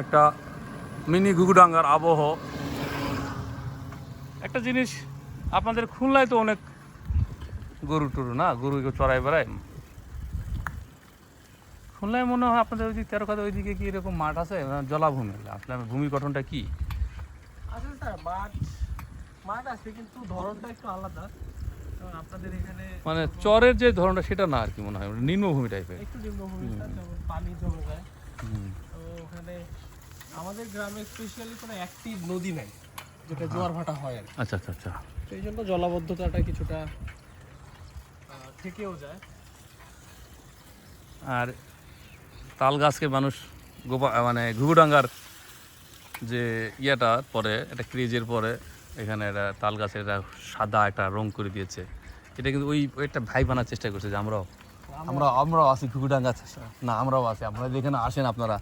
একটা মিনি ঘুঘুডাঙ্গার আবহ। একটা জিনিস আপনাদের খুলনায় তো অনেক গরু টরু না? গরু চড়াই বেড়ায়। খুলনায় মনে হয় আপনাদের ওই দিকে তেরো খাতে ওইদিকে কি এরকম মাঠ আছে? মানে জলাভূমি। আসলে আমি ভূমি গঠনটা কি? আসলে স্যার মাঠ মাঠ আছে কিন্তু ধরনটা একটু আলাদা। আপনাদের এখানে মানে চরের যে ধরনটা সেটা না আর কি মনে হয়। নিম্নভূমি টাইপের একটু নিম্নভূমি স্যার পানি জমে যায়। ওখানে আমাদের গ্রামে স্পেশালি কোনো অ্যাক্টিভ নদী নাই যেটা জোয়ার ভাটা হয় আর। আচ্ছা আচ্ছা আচ্ছা। তো এই জন্য জলাবদ্ধতাটা কিছুটা থেকেও যায়। আর তাল গাছকে মানুষ গোপা মানে ঘুঘুডাঙ্গার যে ইয়েটা পরে একটা ক্রিজের পরে এখানে একটা তাল গাছের একটা সাদা একটা রং করে দিয়েছে। এটা কিন্তু ওই একটা ভাই বানার চেষ্টা করছে যে আমরাও আমরা আমরাও আছি ঘুঘুডাঙ্গা না আমরাও আছি। আপনারা যেখানে আসেন আপনারা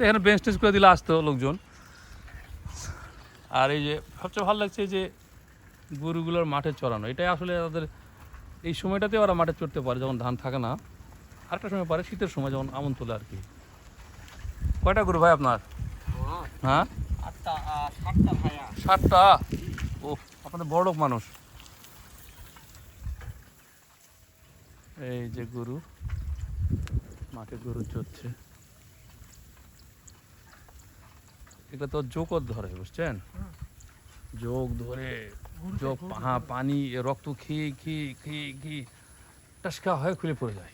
এখানে বেঞ্চ টেঞ্চ করে দিলে আসতো লোকজন। আর এই যে সবচেয়ে ভালো লাগছে যে গরুগুলোর মাঠে চড়ানো এটাই আসলে তাদের এই সময়টাতে ওরা মাঠে চড়তে পারে যখন ধান থাকে না। আরেকটা সময় পারে শীতের সময় যেমন আমন তোলে আর কি। কয়টা গরু ভাই আপনার? হ্যাঁ? ষাটটা ও আপনাদের বড় লোক মানুষ। এই যে গরু মাঠে গরু চড়ছে। এটা তো জোকর ধরে, বুঝছেন? যোগ ধরে যোগ হ্যাঁ পানি রক্ত খেয়ে খেয়ে খেয়ে খেয়ে টাসকা হয়ে খুলে পড়ে যায়।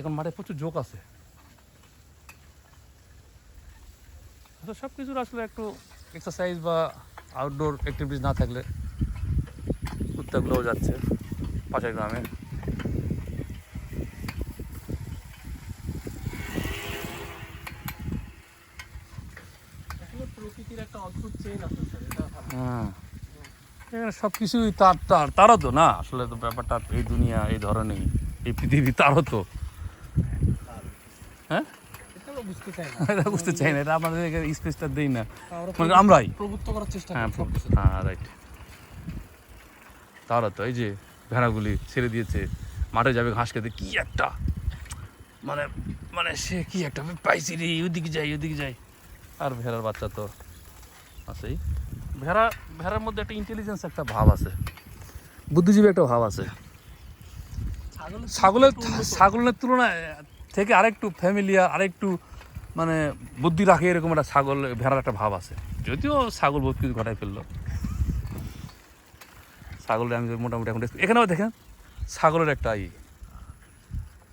এখন মাঠে প্রচুর যোগ আছে। তো সব কিছুর আসলে একটু এক্সারসাইজ বা আউটডোর অ্যাক্টিভিটিস না থাকলে কুত্তাগুলোও যাচ্ছে পাশের গ্রামে আসলে প্রকৃতির একটা অদ্ভুত চেন আছে স্যার এটা ভালো। হ্যাঁ। এখানে সব কিছুই তার তার, তারও তো না। আসলে তো ব্যাপারটা এই দুনিয়া, এই ধরনের এই পৃথিবী তারও তো। হ্যাঁ? এটা বুঝতে চাই না। এটা আমাদের এখানে স্পেসটা দেই না। মানে আমরাই। প্রভুত্ব করার চেষ্টা হ্যাঁ। হ্যাঁ রাইট তারা তো। এই যে ভেড়াগুলি ছেড়ে দিয়েছে। মাঠে যাবে ঘাস খেতে। কি একটা? মানে মানে সে কি একটা? পাইছি রে। ওদিকে যাই ওদিকে যাই। আর ভেড়ার বাচ্চা তো আছেই ভেড়া ভেড়ার মধ্যে একটা ইন্টেলিজেন্স একটা ভাব আছে। বুদ্ধিজীবী একটা ভাব আছে। ছাগলের ছাগলের তুলনায় ছাগলের তুলনায় থেকে আরেকটু ফ্যামিলিয়ার আরেকটু মানে বুদ্ধি রাখে এরকম একটা ছাগল ভেড়ার একটা ভাব আছে। যদিও ছাগল বহুত কিছু ঘটাই ফেলল। ছাগলের আমি মোটামুটি এখন এখানেও দেখেন ছাগলের একটা ই।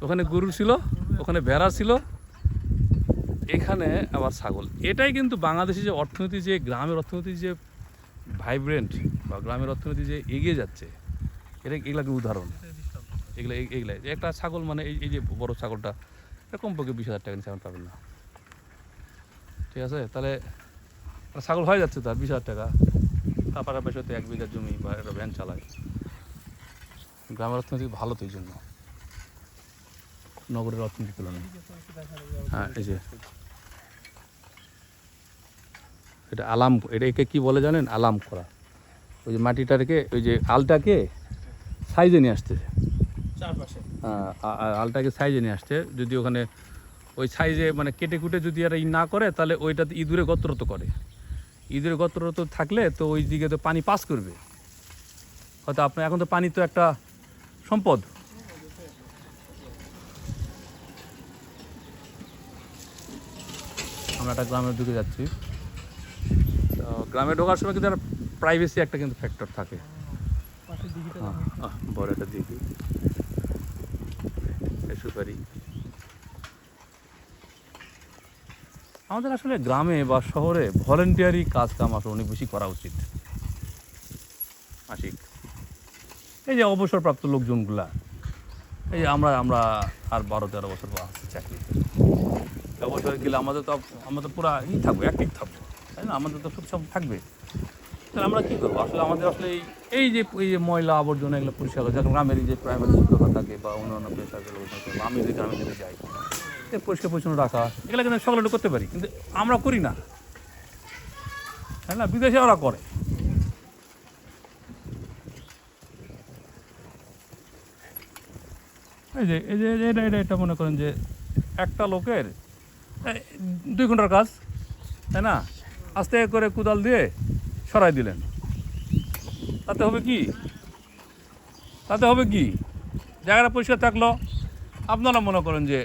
ওখানে গরু ছিল ওখানে ভেড়া ছিল এখানে আবার ছাগল। এটাই কিন্তু বাংলাদেশি যে অর্থনীতি যে গ্রামের অর্থনীতি যে ভাইব্রেন্ট বা গ্রামের অর্থনীতি যে এগিয়ে যাচ্ছে, এটা এগুলা কি উদাহরণ? এগুলো এগুলো। একটা ছাগল মানে এই এই যে বড় ছাগলটা, এটা কমপক্ষে বিশ হাজার টাকা নিচে পাবেন না। ঠিক আছে? তাহলে ছাগল হয়ে যাচ্ছে তার বিশ হাজার টাকা। কাপারা পেশে তো এক বিঘা জমি বা একটা ভ্যান চালায়। গ্রামের অর্থনীতি ভালো তো এই জন্য। নগরের অর্থনীতি তুলনায়। হ্যাঁ এই যে। এটা আলাম এটা একে কি বলে জানেন? আলাম করা। ওই যে মাটিটাকে ওই যে আলটাকে সাইজে নিয়ে আসতে আ- আলটাকে সাইজে নিয়ে আসছে। যদি ওখানে ওই সাইজে মানে কেটে কুটে যদি আর ই না করে তাহলে ওইটাতে ইঁদুরে গত্রত করে। ইঁদুরে গত্রত থাকলে তো ওই দিকে তো পানি পাস করবে। হয়তো আপনার এখন তো পানি তো একটা সম্পদ। আমরা একটা গ্রামের দিকে যাচ্ছি। তো গ্রামে ঢোকার সময় কিন্তু একটা প্রাইভেসি একটা কিন্তু ফ্যাক্টর থাকে। আহ, বড় একটা এই সুপারি। আমাদের আসলে গ্রামে বা শহরে ভলেন্টিয়ারি কাজ কাম আসলে অনেক বেশি করা উচিত। আশিক এই যে অবসরপ্রাপ্ত লোকজনগুলা এই যে আমরা আমরা আর বারো তেরো বছর বা চাকরি। অবসরে গেলে আমাদের তো আমাদের পুরো ই থাকবে অ্যাক্টিভ থাকব, তাই না? আমাদের তো সব থাকবে। তাহলে আমরা কী করব? আসলে আমাদের আসলে এই যে এই যে ময়লা আবর্জনা এগুলো পরিষ্কার করে যখন গ্রামের যে প্রাইমারি স্কুল থাকে বা অন্যান্য পেশাগুলো আমি যদি গ্রামে যদি যাই পরিষ্কার পরিচ্ছন্ন রাখা, এগুলো কিন্তু সকলে করতে পারি, কিন্তু আমরা করি না। তাই না? বিদেশে ওরা করে। এই যে এই যে এটা এটা এটা মনে করেন যে একটা লোকের দুই ঘণ্টার কাজ, তাই না? আস্তে করে কুদাল দিয়ে সরাই দিলেন। তাতে হবে কি? তাতে হবে কি? জায়গাটা পরিষ্কার থাকল। আপনারা মনে করেন যে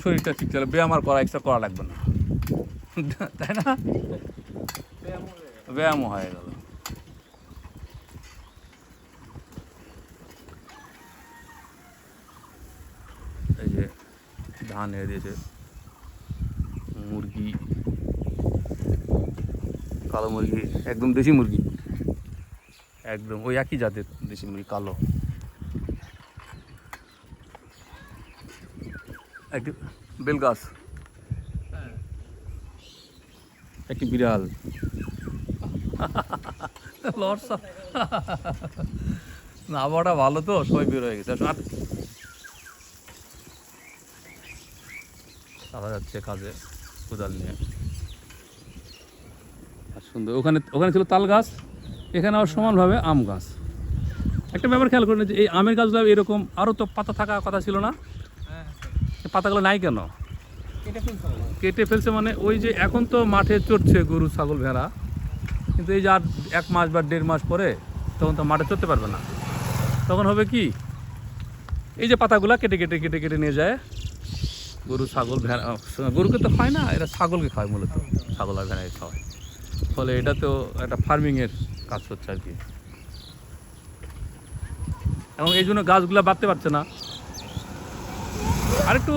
শরীরটা ঠিক চলে ব্যায়াম আর করা এক্সট্রা করা লাগবে না। তাই না? ব্যায়ামও হয়ে গেল এই যে ধান দিয়েছে মুরগি, কালো মুরগি, একদম দেশি মুরগি। একদম, ওই একই জাতের দেশি মুরগি, কালো। একটি বেল গাছ। একটি বিড়াল। না, আবহাওয়াটা ভালো তো, সবাই বের হয়ে গেছে। আর চালা যাচ্ছে কাজে কোদাল নিয়ে। আর সুন্দর ওখানে ওখানে ছিল তাল গাছ এখানে আবার সমানভাবে আম গাছ। একটা ব্যাপার খেয়াল করেন যে এই আমের গাছগুলো এরকম আরও তো পাতা থাকা কথা ছিল না? হ্যাঁ এই পাতাগুলো নাই কেন? কেটে ফেলছে মানে ওই যে এখন তো মাঠে চড়ছে গরু ছাগল ভেড়া। কিন্তু এই যে আর এক মাস বা দেড় মাস পরে তখন তো মাঠে চড়তে পারবে না। তখন হবে কি? এই যে পাতাগুলো কেটে কেটে কেটে কেটে নিয়ে যায়। গরু ছাগল ভেড়া গরুকে তো খায় না এরা ছাগলকে খায় মূলত ছাগল আর ভেড়াকে খাওয়ায়। ফলে এটা তো একটা ফার্মিংয়ের কাজ হচ্ছে আর কি। এবং এই জন্য গাছগুলা বাড়তে পারছে না। আর একটু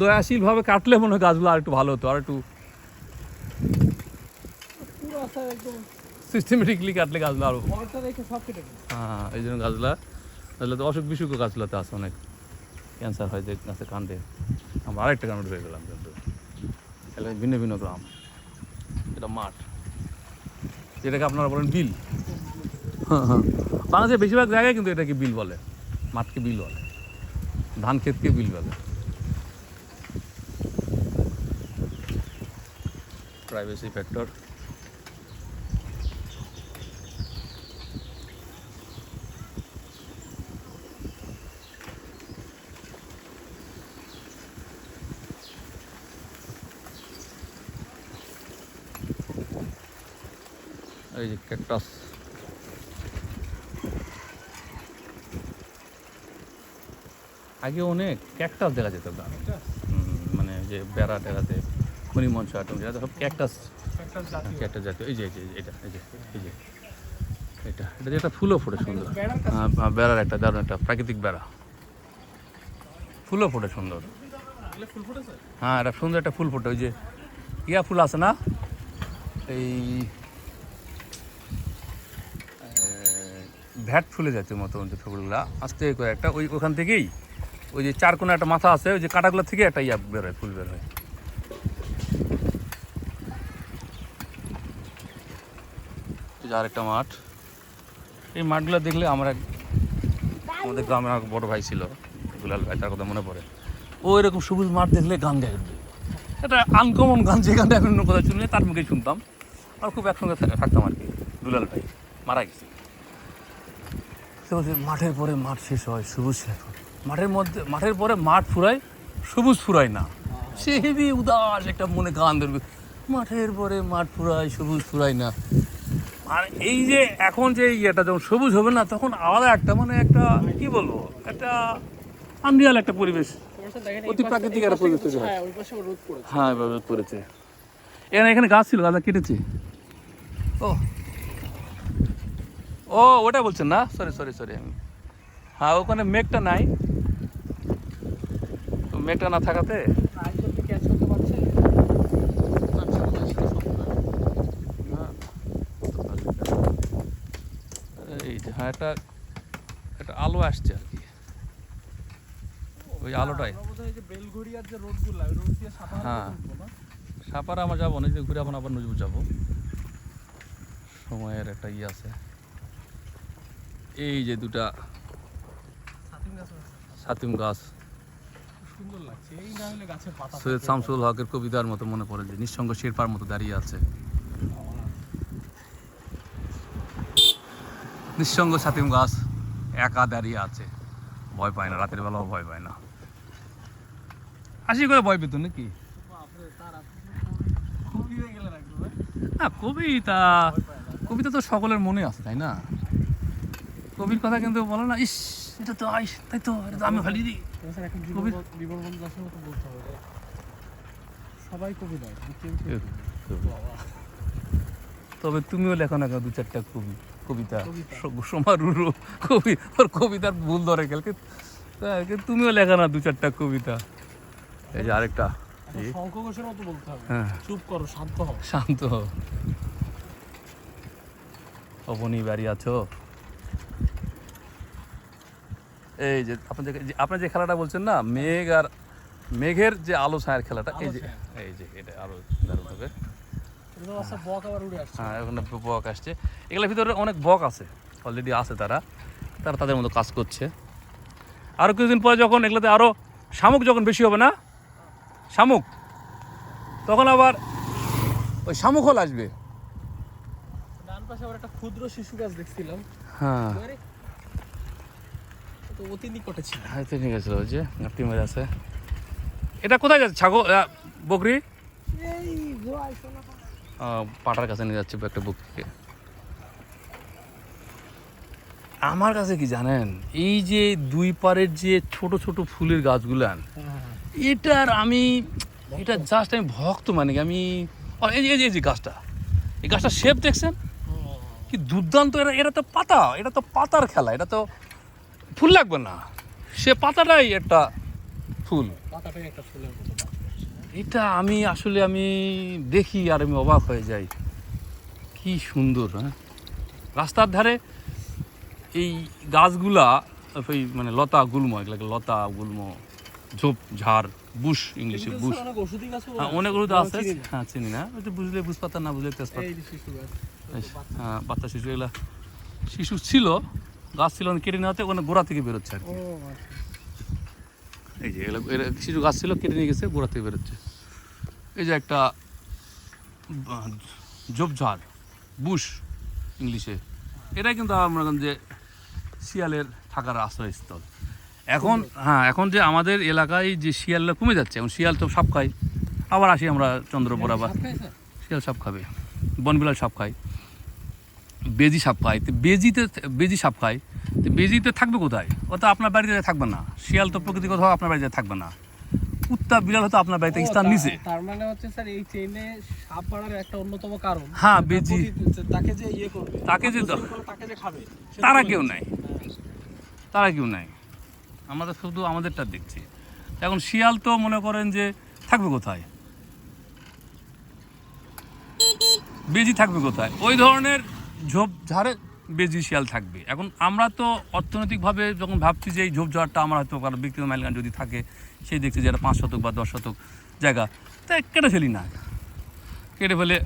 দয়াশীলভাবে কাটলে মনে হয় গাছগুলো আর একটু ভালো হতো আর একটু সিস্টেমেটিকলি কাটলে গাছগুলো আরও হ্যাঁ এই জন্য গাছগুলা তাহলে তো অসুখ বিসুখ গাছগুলোতে আছে অনেক। ক্যান্সার হয়, যে গাছে কাণ্ডে আমরা আরেকটা কাণ্ড হয়ে গেলাম কিন্তু। এলাকায় ভিন্ন ভিন্ন গ্রাম। এটা মাঠ। যেটাকে আপনারা বলেন বিল। বাংলাদেশের বেশিরভাগ জায়গায় কিন্তু এটাকে বিল বলে। মাঠকে বিল বলে। ধান ক্ষেতকে বিল বলে। প্রাইভেসি ফ্যাক্টর এই যে ক্যাকটাস আগে অনেক ক্যাকটাস দেখা যেত গ্রামে মানে যে বেড়া টেরাতে খনি মঞ্চ আটম যেটা সব ক্যাকটাস ক্যাকটাস জাতীয়। এই যে এই যে এটা এই যে এই যে এটা এটা যে একটা ফুলও ফোটে সুন্দর। বেড়ার হ্যাঁ, হ্যাঁ, বেড়ার একটা দারুণ একটা প্রাকৃতিক বেড়া। ফুলও ফোটে সুন্দর। হ্যাঁ এটা সুন্দর একটা ফুল ফোটে ওই যে ইয়া ফুল আছে না? এই ভ্যাট ফুলে যাচ্ছে মতো ফুলগুলা আস্তে করে একটা, ওই ওখান থেকেই, ওই যে চার কোণে একটা মাথা আছে, ওই যে কাঁটাগুলো থেকে একটা ইয়া বেরোয় ফুল বের হয়। এই যে আরেকটা মাঠ। এই মাঠগুলো দেখলে আমরা আমাদের গ্রামে এক বড় ভাই ছিল গুলাল ভাই, তার কথা মনে পড়ে। ও এরকম সবুজ মাঠ দেখলে গান গায়ে। উঠবে এটা আনকমন গান, যে গানটা এখন কোথাও শুনলে তার মুখেই শুনতাম। আর খুব একসঙ্গে থাক- থাকতাম আর কি, দুলাল ভাই, মারা গেছে। সে বলছে মাঠের পরে মাঠ শেষ হয় সবুজ শেষ হয়। মাঠের মধ্যে মাঠের পরে মাঠ ফুরায় সবুজ ফুরায় না। সে হেবি উদাস একটা মনে গান ধরবে। মাঠের পরে মাঠ ফুরায় সবুজ ফুরায় না। আর এই যে এখন যে ইয়েটা যখন সবুজ হবে না তখন আলাদা একটা মানে একটা কি বলব একটা আনরিয়াল একটা পরিবেশ অতি প্রাকৃতিক একটা পরিবেশ তৈরি হয়। হ্যাঁ হ্যাঁ এভাবে রোদ পড়েছে। এখানে এখানে গাছ ছিল গাছ কেটেছে। ও ও ওটা বলছেন না? সরি সরি সরি আমি হ্যাঁ ওখানে মেঘটা নাই। মেঘটা না থাকাতে এই যে হ্যাঁ একটা একটা আলো আসছে আর কি। ওই আলোটাই। আমরা যে বেলঘড়িয়ার যে রোডগুলো ওই রোড দিয়ে সাধারণত হ্যাঁ। সাপার আমার যাব না যে ঘুরে আবার আবার নজরুল যাব। সময়ের একটা ইয়ে আছে। এই যে দুটা। সাতিম গাছ সৈয়দ শামসুল হকের কবিতার মতো মনে পড়ে যে নিঃসঙ্গ শেরপার মতো দাঁড়িয়ে আছে। নিঃসঙ্গ সাতিম গাছ একা দাঁড়িয়ে আছে। ভয় পায় না রাতের বেলাও ভয় পায় না। আসি করে ভয় পেত নাকি? না কবিতা কবিতা তো সকলের মনে আছে তাই না? কবির কথা কিন্তু বলো না ইস এটা তো আইস তাই তো এটা তো আমি ফালি দিই স্যার এখন কবি- বিবরণ বলতে হবে সবাই কবি নয় তবে তুমিও লেখো না কেন দু চারটা কবি কবিতা। কবি ওর কবিতার ভুল ধরে গেল কিন্তু তুমিও লেখো না দু চারটা কবিতা। এই যে আরেকটা শঙ্খ ঘোষের মতো বলতে হবে। হ্যাঁ। চুপ করো শান্ত হও। শান্ত হও। অবনী বাড়ি আছো? এই যে আপনি যে যে- আপনি যে খেলাটা বলছেন না মেঘ আর মেঘের যে আলো ছায়ার খেলাটা এই যে এই যে এটা আরও দারুণ হবে। হ্যাঁ ওখানে বক আসছে। এগুলোর ভিতরে অনেক বক আছে অলরেডি আছে তারা। তারা তাদের মতো কাজ করছে। আরও কিছুদিন পরে যখন এগুলোতে আরও শামুক যখন বেশি হবে না শামুক তখন আবার ওই শামুক হল আসবে। ডান পাশে আবার একটা ক্ষুদ্র শিশু গাছ দেখছিলাম। হ্যাঁ। অতি নিকটে ছিল। হয়তো ঠিক আছে ওই যে মেরে আছে। এটা কোথায় যাচ্ছে? ছাগল বকরি? পাটার কাছে নিয়ে যাচ্ছে একটা বকরিকে। আমার কাছে কি জানেন? এই যে দুই পারের যে ছোট ছোট ফুলের গাছগুলান এটার আমি এটা জাস্ট আমি ভক্ত মানে আমি এই যে এই যে- গাছটা। এই গাছটা শেপ দেখছেন? কি দুর্দান্ত? এটা এটা তো পাতা এটা তো পাতার খেলা এটা তো ফুল লাগবে না। সে পাতাটাই একটা ফুল। পাতাটাই একটা ফুলের এটা আমি আসলে আমি দেখি আর আমি অবাক হয়ে যাই। কি সুন্দর হ্যাঁ? রাস্তার ধারে এই গাছগুলা ওই মানে লতা গুল্ম এগুলো লতা গুল্ম ঝোপ ঝাড় বুশ ইংলিশে বুশ। অনেক ওষুধি হ্যাঁ আছে। আমরা আছে। হ্যাঁ চিনি না। বুঝলে বুঝপাতা না বুঝলে তেজপাতা। হ্যাঁ বাচ্চা শিশু এগুলা শিশু ছিল গাছ ছিল কেটে নেওয়াতে ওখানে গোড়া থেকে বেরোচ্ছে আর কি। আচ্ছা। এই যে এগুলো এরা শিশু গাছ ছিল কেটে নিয়ে গেছে গোড়া থেকে বেরোচ্ছে। এই যে একটা ঝোপঝাড় বুশ ইংলিশে। এটাই কিন্তু আমরা যে শিয়ালের থাকার আশ্রয়স্থল। এখন হ্যাঁ এখন যে আমাদের এলাকায় যে শিয়ালটা কমে যাচ্ছে এখন শিয়াল তো সাপ খায়। আবার আসি আমরা চন্দ্রপুর আবার শিয়াল সাপ খাবে বনবিলাল সাপ খায়। বেজি সাপ খায়। তো বেজিতে বেজি সাপ খায়। তো বেজিতে থাকবে কোথায়? ও তো আপনার বাড়িতে থাকবে না। শিয়াল তো প্রকৃতি কোথাও আপনার বাড়িতে থাকবে না। কুত্তা বিড়াল হয়তো আপনার বাড়িতে স্থান নিছে। তার মানে হচ্ছে স্যার এই চেইনে সাপ বাড়ার একটা অন্যতম কারণ। হ্যাঁ, বেজি। তাকে যে ইয়ে করবে তাকে যে তাকে যে খাবে তারা কেউ। নাই। তারা কেউ নাই। আমাদের শুধু আমাদেরটা দেখছি। এখন শিয়াল তো মনে করেন যে থাকবে কোথায়? বেজি থাকবে কোথায়? ওই ধরনের ঝোপ ঝাড়ে বেজি শিয়াল থাকবে। এখন আমরা তো অর্থনৈতিকভাবে যখন ভাবছি যে এই ঝোপঝাড়টা আমার হয়তো কারও ব্যক্তিগত মাইলগান যদি থাকে, সেই দেখছি যে এটা পাঁচ শতক বা দশ শতক জায়গা। তা কেটে ফেলি না। কেটে ফেলে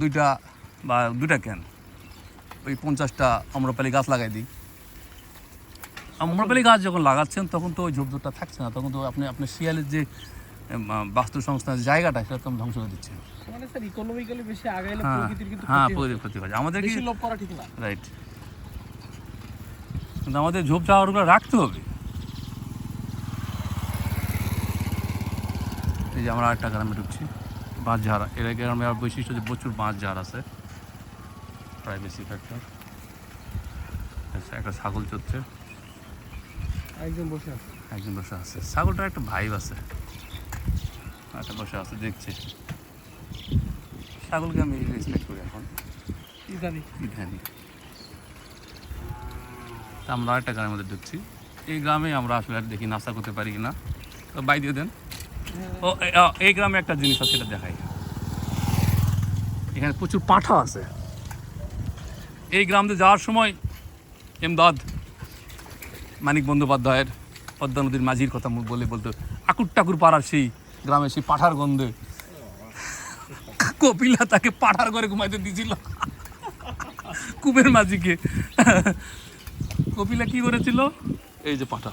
দুইটা বা দুইটা কেন ওই পঞ্চাশটা আম্রপালি গাছ লাগাই দিই। আম্রপালি গাছ যখন লাগাচ্ছেন, তখন তো ওই ঝোপঝোপটা থাকছে না। তখন তো আপনি আপনার শিয়ালের যে বাস্তুসংস্থানের জায়গাটা সেটা তো ধ্বংস করে দিচ্ছেন মানে হ্যাঁ প্রকৃতির হ্যাঁ ক্ষতি আমাদের কি রাইট কিন্তু আমাদের ঝোপ ঝাড়গুলো রাখতে হবে। এই যে আমরা একটা গ্রামে ঢুকছি বাঁশ ঝাড়। এর গ্রামে আর বৈশিষ্ট্য যে প্রচুর বাঁশ ঝাড় আছে। প্রাইভেসি ফ্যাক্টর একটা ছাগল চড়ছে। একজন বসে আছে। একজন বসে আছে। ছাগলটার একটা ভাইব আছে। একটা বসে আছে দেখছি। ছাগলকে আমি রেসপেক্ট করি এখন। তা আমরা একটা গ্রামের মধ্যে ঢুকছি। এই গ্রামে আমরা আসলে আর দেখি নাস্তা করতে পারি কিনা। তো বাই দিয়ে দেন। ও এই গ্রামে একটা জিনিস আছে সেটা দেখাই। এখানে প্রচুর পাঁঠা আছে। এই গ্রাম যাওয়ার সময় এমদাদ মানিক বন্দ্যোপাধ্যায়ের পদ্মা নদীর মাঝির কথা বলে বলতো আকুর টাকুর পাড়ার সেই গ্রামে সেই পাঠার গন্ধে। কপিলা তাকে পাঠার ঘরে ঘুমাইতে দিছিল। কুবের মাঝিকে। কপিলা কি করেছিল? এই যে পাঠা।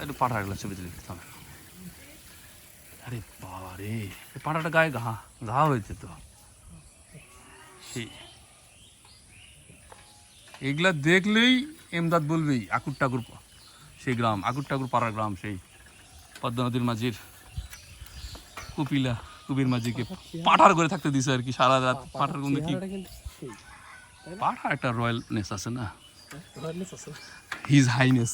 একটু পাঠা গেল ছবি তুলে আরে বাবা রে পাঠাটা গায়ে ঘা ঘা হয়েছে তো। সেই এগুলা দেখলেই এমদাদ বলবেই আকুর টাকুর পা- সেই গ্রাম আকুর টাকুর পাড়ার গ্রাম সেই। পদ্মা নদীর মাঝির কুপিলা কবির মাঝিকে পাঠার করে থাকতে দিছে আর কি সারা রাত পাঠার মধ্যে কি পাঠা একটা রয়্যালনেস আছে না? His highness